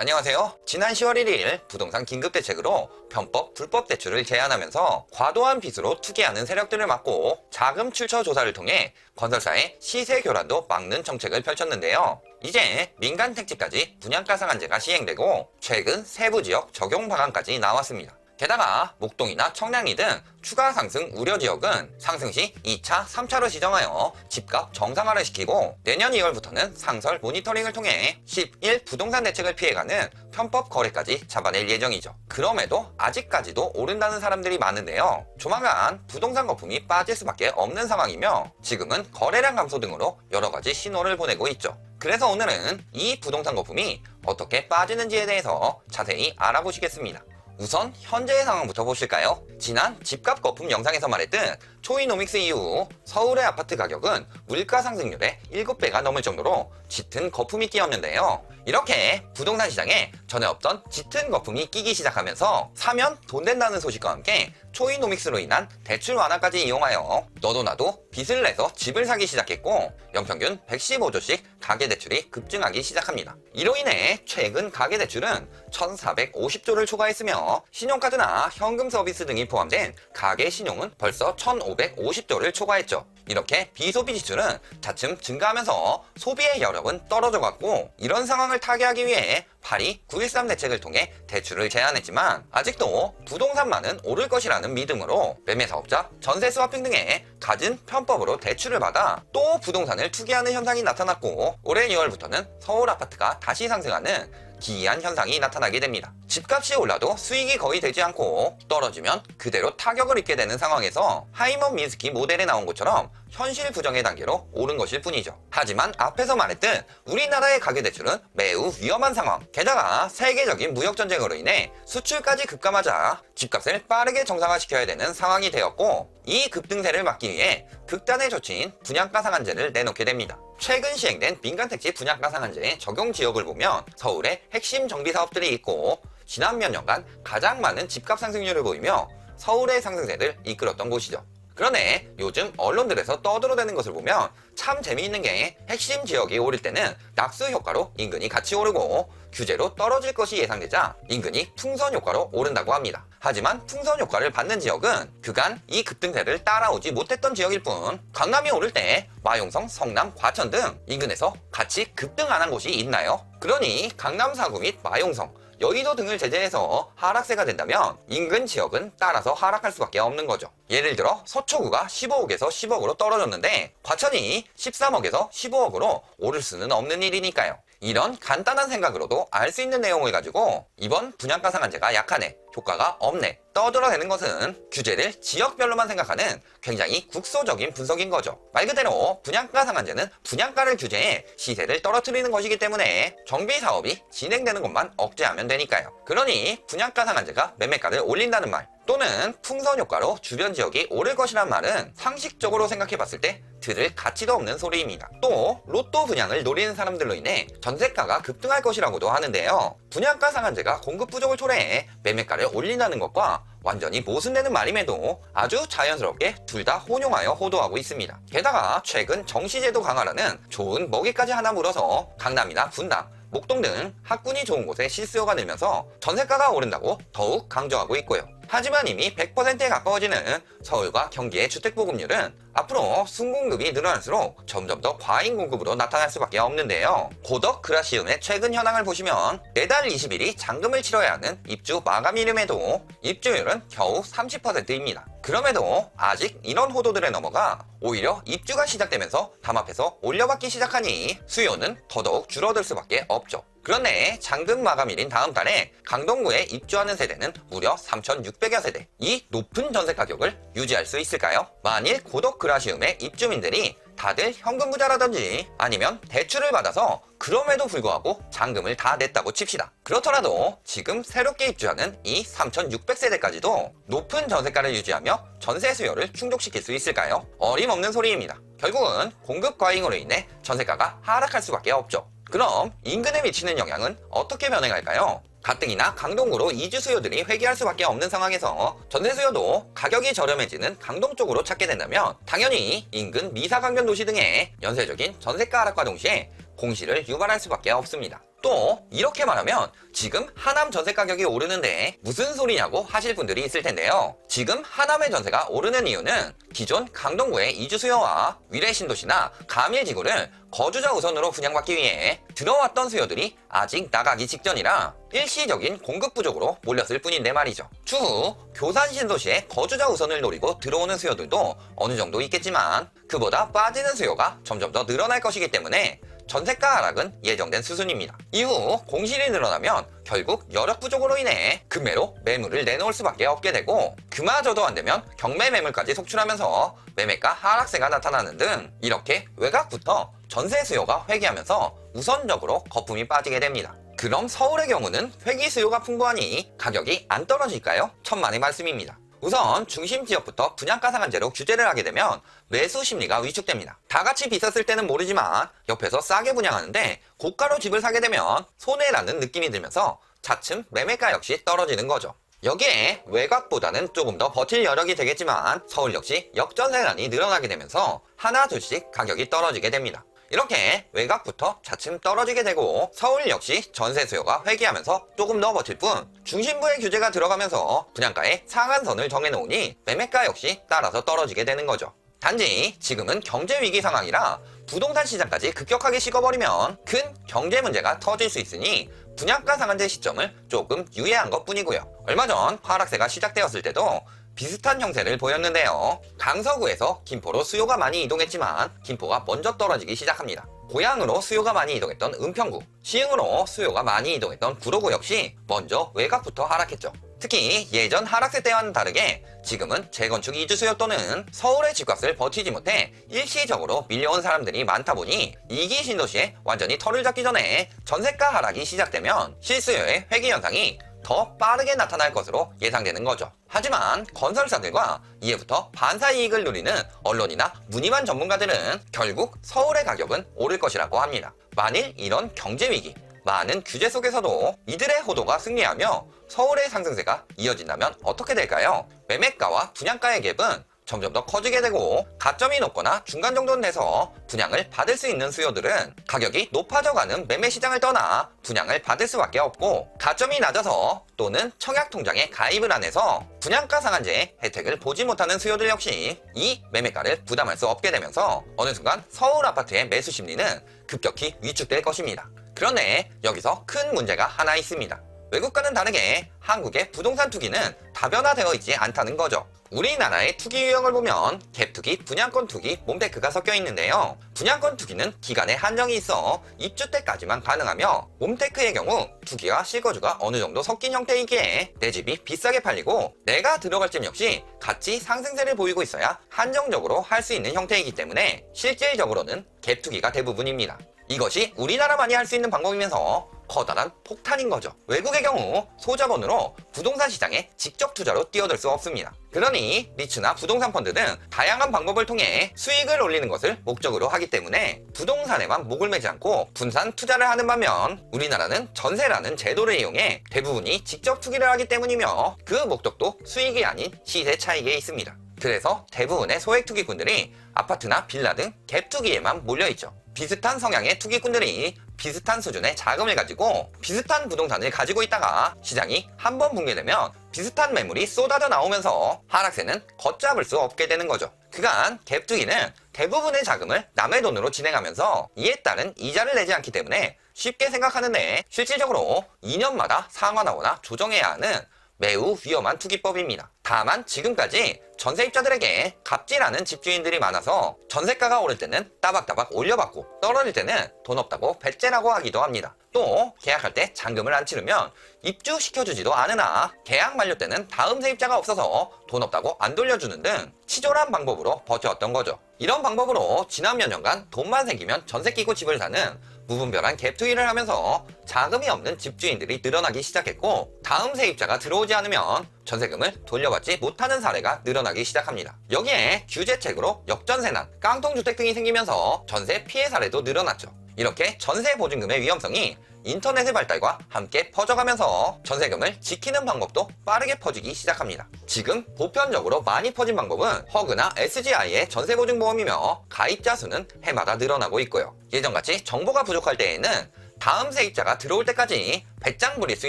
안녕하세요. 지난 10월 1일 부동산 긴급대책으로 편법, 불법 대출을 제한하면서 과도한 빚으로 투기하는 세력들을 막고 자금 출처 조사를 통해 건설사의 시세 교란도 막는 정책을 펼쳤는데요. 이제 민간 택지까지 분양가 상한제가 시행되고 최근 세부 지역 적용 방안까지 나왔습니다. 게다가 목동이나 청량리 등 추가 상승 우려 지역은 상승 시 2차, 3차로 지정하여 집값 정상화를 시키고 내년 2월부터는 상설 모니터링을 통해 11 부동산 대책을 피해가는 편법 거래까지 잡아낼 예정이죠. 그럼에도 아직까지도 오른다는 사람들이 많은데요. 조만간 부동산 거품이 빠질 수밖에 없는 상황이며 지금은 거래량 감소 등으로 여러 가지 신호를 보내고 있죠. 그래서 오늘은 이 부동산 거품이 어떻게 빠지는지에 대해서 자세히 알아보시겠습니다. 우선 현재의 상황부터 보실까요? 지난 집값 거품 영상에서 말했듯 초이노믹스 이후 서울의 아파트 가격은 물가 상승률의 7배가 넘을 정도로 짙은 거품이 끼었는데요. 이렇게 부동산 시장에 전에 없던 짙은 거품이 끼기 시작하면서 사면 돈 된다는 소식과 함께 초이노믹스로 인한 대출 완화까지 이용하여 너도 나도 빚을 내서 집을 사기 시작했고 연평균 115조씩 가계대출이 급증하기 시작합니다. 이로 인해 최근 가계대출은 1450조를 초과했으며 신용카드나 현금 서비스 등이 포함된 가계 신용은 벌써 1550조를 초과했죠. 이렇게 비소비 지출은 차츰 증가하면서 소비의 여력은 떨어져 갔고 이런 상황을 타개하기 위해 파리 913 대책을 통해 대출을 제한했지만 아직도 부동산만은 오를 것이라는 믿음으로 매매 사업자, 전세 스와핑 등의 갖은 편법으로 대출을 받아 또 부동산을 투기하는 현상이 나타났고 올해 2월부터는 서울 아파트가 다시 상승하는 기이한 현상이 나타나게 됩니다. 집값이 올라도 수익이 거의 되지 않고 떨어지면 그대로 타격을 입게 되는 상황에서 하이먼 미스키 모델에 나온 것처럼 현실 부정의 단계로 오른 것일 뿐이죠. 하지만 앞에서 말했듯 우리나라의 가계대출은 매우 위험한 상황. 게다가 세계적인 무역전쟁으로 인해 수출까지 급감하자 집값을 빠르게 정상화시켜야 되는 상황이 되었고 이 급등세를 막기 위해 극단의 조치인 분양가 상한제를 내놓게 됩니다. 최근 시행된 민간택지 분양가 상한제 적용 지역을 보면 서울에 핵심 정비 사업들이 있고 지난 몇 년간 가장 많은 집값 상승률을 보이며 서울의 상승세를 이끌었던 곳이죠. 그런데 요즘 언론들에서 떠들어대는 것을 보면 참 재미있는 게 핵심 지역이 오를 때는 낙수 효과로 인근이 같이 오르고 규제로 떨어질 것이 예상되자 인근이 풍선 효과로 오른다고 합니다. 하지만 풍선 효과를 받는 지역은 그간 이 급등세를 따라오지 못했던 지역일 뿐 강남이 오를 때 마용성, 성남, 과천 등 인근에서 같이 급등 안 한 곳이 있나요? 그러니 강남 사구 및 마용성, 여의도 등을 제재해서 하락세가 된다면 인근 지역은 따라서 하락할 수밖에 없는 거죠. 예를 들어 서초구가 15억에서 10억으로 떨어졌는데 과천이 13억에서 15억으로 오를 수는 없는 일이니까요. 이런 간단한 생각으로도 알 수 있는 내용을 가지고 이번 분양가 상한제가 약하네, 효과가 없네, 떠들어대는 것은 규제를 지역별로만 생각하는 굉장히 국소적인 분석인 거죠. 말 그대로 분양가 상한제는 분양가를 규제해 시세를 떨어뜨리는 것이기 때문에 정비 사업이 진행되는 것만 억제하면 되니까요. 그러니 분양가 상한제가 매매가를 올린다는 말 또는 풍선 효과로 주변 지역이 오를 것이란 말은 상식적으로 생각해 봤을 때 들을 가치도 없는 소리입니다. 또 로또 분양을 노리는 사람들로 인해 전세가가 급등할 것이라고도 하는데요. 분양가 상한제가 공급 부족을 초래해 매매가를 올린다는 것과 완전히 모순되는 말임에도 아주 자연스럽게 둘 다 혼용하여 호도하고 있습니다. 게다가 최근 정시제도 강화라는 좋은 먹이까지 하나 물어서 강남이나 분당, 목동 등 학군이 좋은 곳에 실수요가 늘면서 전세가가 오른다고 더욱 강조하고 있고요. 하지만 이미 100%에 가까워지는 서울과 경기의 주택 보급률은 앞으로 순공급이 늘어날수록 점점 더 과잉 공급으로 나타날 수밖에 없는데요. 고덕 그라시움의 최근 현황을 보시면 매달 20일이 잔금을 치러야 하는 입주 마감일임에도 입주율은 겨우 30%입니다. 그럼에도 아직 이런 호도들에 넘어가 오히려 입주가 시작되면서 담합해서 올려받기 시작하니 수요는 더더욱 줄어들 수밖에 없죠. 그런데 잔금 마감일인 다음 달에 강동구에 입주하는 세대는 무려 3,600여 세대. 이 높은 전세 가격을 유지할 수 있을까요? 만일 고덕 그라시움의 입주민들이 다들 현금 부자라든지 아니면 대출을 받아서 그럼에도 불구하고 잔금을 다 냈다고 칩시다. 그렇더라도 지금 새롭게 입주하는 이 3,600세대까지도 높은 전세가를 유지하며 전세 수요를 충족시킬 수 있을까요? 어림없는 소리입니다. 결국은 공급 과잉으로 인해 전세가가 하락할 수밖에 없죠. 그럼 인근에 미치는 영향은 어떻게 변해갈까요? 가뜩이나 강동구로 이주 수요들이 회귀할 수밖에 없는 상황에서 전세 수요도 가격이 저렴해지는 강동 쪽으로 찾게 된다면 당연히 인근 미사강변 도시 등의 연쇄적인 전세가 하락과 동시에 공시를 유발할 수밖에 없습니다. 또 이렇게 말하면 지금 하남 전세 가격이 오르는데 무슨 소리냐고 하실 분들이 있을 텐데요. 지금 하남의 전세가 오르는 이유는 기존 강동구의 이주 수요와 위례 신도시나 가밀지구를 거주자 우선으로 분양받기 위해 들어왔던 수요들이 아직 나가기 직전이라 일시적인 공급 부족으로 몰렸을 뿐인데 말이죠. 추후 교산 신도시의 거주자 우선을 노리고 들어오는 수요들도 어느 정도 있겠지만 그보다 빠지는 수요가 점점 더 늘어날 것이기 때문에 전세가 하락은 예정된 수순입니다. 이후 공실이 늘어나면 결국 여력 부족으로 인해 금매로 매물을 내놓을 수밖에 없게 되고 그마저도 안 되면 경매 매물까지 속출하면서 매매가 하락세가 나타나는 등 이렇게 외곽부터 전세 수요가 회귀하면서 우선적으로 거품이 빠지게 됩니다. 그럼 서울의 경우는 회귀 수요가 풍부하니 가격이 안 떨어질까요? 천만의 말씀입니다. 우선 중심 지역부터 분양가 상한제로 규제를 하게 되면 매수 심리가 위축됩니다. 다 같이 비쌌을 때는 모르지만 옆에서 싸게 분양하는데 고가로 집을 사게 되면 손해라는 느낌이 들면서 차츰 매매가 역시 떨어지는 거죠. 여기에 외곽보다는 조금 더 버틸 여력이 되겠지만 서울 역시 역전세난이 늘어나게 되면서 하나 둘씩 가격이 떨어지게 됩니다. 이렇게 외곽부터 차츰 떨어지게 되고 서울 역시 전세 수요가 회귀하면서 조금 더 버틸 뿐 중심부의 규제가 들어가면서 분양가의 상한선을 정해놓으니 매매가 역시 따라서 떨어지게 되는 거죠. 단지 지금은 경제 위기 상황이라 부동산 시장까지 급격하게 식어버리면 큰 경제 문제가 터질 수 있으니 분양가 상한제 시점을 조금 유예한 것 뿐이고요. 얼마 전 하락세가 시작되었을 때도 비슷한 형태를 보였는데요. 강서구에서 김포로 수요가 많이 이동했지만 김포가 먼저 떨어지기 시작합니다. 고향으로 수요가 많이 이동했던 은평구, 시흥으로 수요가 많이 이동했던 구로구 역시 먼저 외곽부터 하락했죠. 특히 예전 하락세 때와는 다르게 지금은 재건축 이주 수요 또는 서울의 집값을 버티지 못해 일시적으로 밀려온 사람들이 많다 보니 이기 신도시에 완전히 털을 잡기 전에 전세가 하락이 시작되면 실수요의 회귀 현상이 더 빠르게 나타날 것으로 예상되는 거죠. 하지만 건설사들과 이해부터 반사 이익을 누리는 언론이나 무늬만 전문가들은 결국 서울의 가격은 오를 것이라고 합니다. 만일 이런 경제 위기, 많은 규제 속에서도 이들의 호도가 승리하며 서울의 상승세가 이어진다면 어떻게 될까요? 매매가와 분양가의 갭은 점점 더 커지게 되고 가점이 높거나 중간 정도는 돼서 분양을 받을 수 있는 수요들은 가격이 높아져가는 매매 시장을 떠나 분양을 받을 수밖에 없고 가점이 낮아서 또는 청약 통장에 가입을 안 해서 분양가 상한제 혜택을 보지 못하는 수요들 역시 이 매매가를 부담할 수 없게 되면서 어느 순간 서울 아파트의 매수 심리는 급격히 위축될 것입니다. 그런데 여기서 큰 문제가 하나 있습니다. 외국과는 다르게 한국의 부동산 투기는 다변화되어 있지 않다는 거죠. 우리나라의 투기 유형을 보면 갭 투기, 분양권 투기, 몸테크가 섞여 있는데요. 분양권 투기는 기간에 한정이 있어 입주 때까지만 가능하며 몸테크의 경우 투기와 실거주가 어느 정도 섞인 형태이기에 내 집이 비싸게 팔리고 내가 들어갈 집 역시 같이 상승세를 보이고 있어야 한정적으로 할 수 있는 형태이기 때문에 실질적으로는 갭 투기가 대부분입니다. 이것이 우리나라만이 할 수 있는 방법이면서 커다란 폭탄인 거죠. 외국의 경우 소자본으로 부동산 시장에 직접 투자로 뛰어들 수 없습니다. 그러니 리츠나 부동산 펀드는 다양한 방법을 통해 수익을 올리는 것을 목적으로 하기 때문에 부동산에만 목을 매지 않고 분산 투자를 하는 반면 우리나라는 전세라는 제도를 이용해 대부분이 직접 투기를 하기 때문이며 그 목적도 수익이 아닌 시세 차익에 있습니다. 그래서 대부분의 소액 투기꾼들이 아파트나 빌라 등 갭 투기에만 몰려있죠. 비슷한 성향의 투기꾼들이 비슷한 수준의 자금을 가지고 비슷한 부동산을 가지고 있다가 시장이 한 번 붕괴되면 비슷한 매물이 쏟아져 나오면서 하락세는 걷잡을 수 없게 되는 거죠. 그간 갭 투기는 대부분의 자금을 남의 돈으로 진행하면서 이에 따른 이자를 내지 않기 때문에 쉽게 생각하는데 실질적으로 2년마다 상환하거나 조정해야 하는 매우 위험한 투기법입니다. 다만 지금까지 전세입자들에게 갑질하는 집주인들이 많아서 전세가가 오를 때는 따박따박 올려받고 떨어질 때는 돈 없다고 배째라고 하기도 합니다. 또 계약할 때 잔금을 안 치르면 입주시켜주지도 않으나 계약 만료 때는 다음 세입자가 없어서 돈 없다고 안 돌려주는 등 치졸한 방법으로 버텨왔던 거죠. 이런 방법으로 지난 몇 년간 돈만 생기면 전세 끼고 집을 사는 무분별한 갭 투기를 하면서 자금이 없는 집주인들이 늘어나기 시작했고 다음 세입자가 들어오지 않으면 전세금을 돌려받지 못하는 사례가 늘어나기 시작합니다. 여기에 규제책으로 역전세난, 깡통주택 등이 생기면서 전세 피해 사례도 늘어났죠. 이렇게 전세 보증금의 위험성이 인터넷의 발달과 함께 퍼져가면서 전세금을 지키는 방법도 빠르게 퍼지기 시작합니다. 지금 보편적으로 많이 퍼진 방법은 허그나 SGI의 전세보증보험이며 가입자 수는 해마다 늘어나고 있고요. 예전같이 정보가 부족할 때에는 다음 세입자가 들어올 때까지 배짱 부릴 수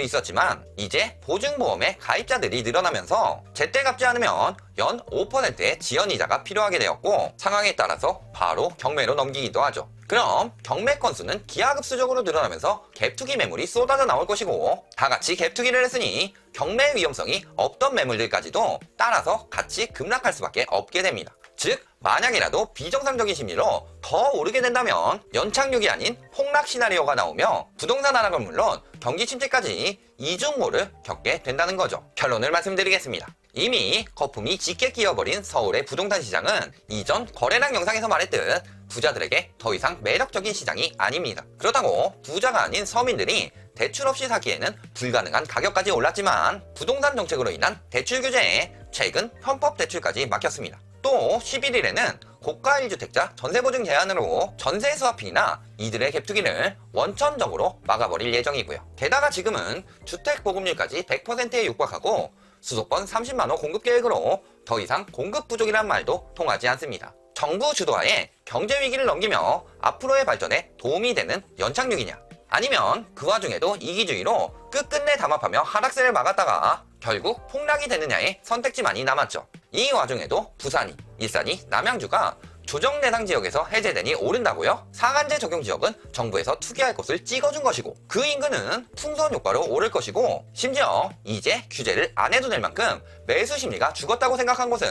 있었지만 이제 보증보험의 가입자들이 늘어나면서 제때 갚지 않으면 연 5%의 지연이자가 필요하게 되었고 상황에 따라서 바로 경매로 넘기기도 하죠. 그럼 경매 건수는 기하급수적으로 늘어나면서 갭투기 매물이 쏟아져 나올 것이고 다 같이 갭투기를 했으니 경매 위험성이 없던 매물들까지도 따라서 같이 급락할 수밖에 없게 됩니다. 즉 만약이라도 비정상적인 심리로 더 오르게 된다면 연착륙이 아닌 폭락 시나리오가 나오며 부동산 하락은 물론 경기 침체까지 이중호를 겪게 된다는 거죠. 결론을 말씀드리겠습니다. 이미 거품이 짙게 끼어버린 서울의 부동산 시장은 이전 거래량 영상에서 말했듯 부자들에게 더 이상 매력적인 시장이 아닙니다. 그렇다고 부자가 아닌 서민들이 대출 없이 사기에는 불가능한 가격까지 올랐지만 부동산 정책으로 인한 대출 규제에 최근 편법 대출까지 막혔습니다. 또 11일에는 고가 1주택자 전세보증 제한으로 전세 스와핑이나 이들의 갭투기를 원천적으로 막아버릴 예정이고요. 게다가 지금은 주택 보급률까지 100%에 육박하고 수도권 30만호 공급 계획으로 더 이상 공급 부족이란 말도 통하지 않습니다. 정부 주도하에 경제 위기를 넘기며 앞으로의 발전에 도움이 되는 연착륙이냐? 아니면 그 와중에도 이기주의로 끝끝내 담합하며 하락세를 막았다가 결국 폭락이 되느냐의 선택지만이 남았죠. 이 와중에도 부산이, 일산이, 남양주가 조정 대상 지역에서 해제되니 오른다고요? 상한제 적용 지역은 정부에서 투기할 곳을 찍어준 것이고 그 인근은 풍선 효과로 오를 것이고 심지어 이제 규제를 안 해도 될 만큼 매수 심리가 죽었다고 생각한 곳은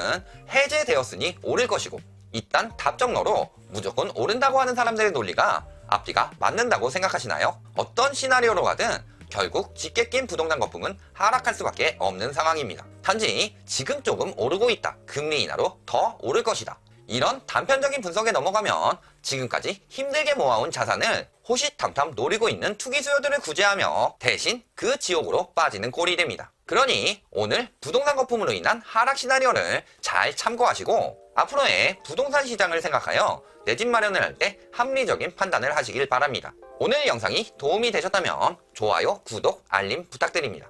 해제되었으니 오를 것이고 이딴 답정너로 무조건 오른다고 하는 사람들의 논리가 앞뒤가 맞는다고 생각하시나요? 어떤 시나리오로 가든 결국 짙게 낀 부동산 거품은 하락할 수밖에 없는 상황입니다. 단지 지금 조금 오르고 있다. 금리 인하로 더 오를 것이다. 이런 단편적인 분석에 넘어가면 지금까지 힘들게 모아온 자산을 호시탐탐 노리고 있는 투기 수요들을 구제하며 대신 그 지옥으로 빠지는 꼴이 됩니다. 그러니 오늘 부동산 거품으로 인한 하락 시나리오를 잘 참고하시고 앞으로의 부동산 시장을 생각하여 내 집 마련을 할 때 합리적인 판단을 하시길 바랍니다. 오늘 영상이 도움이 되셨다면 좋아요, 구독, 알림 부탁드립니다.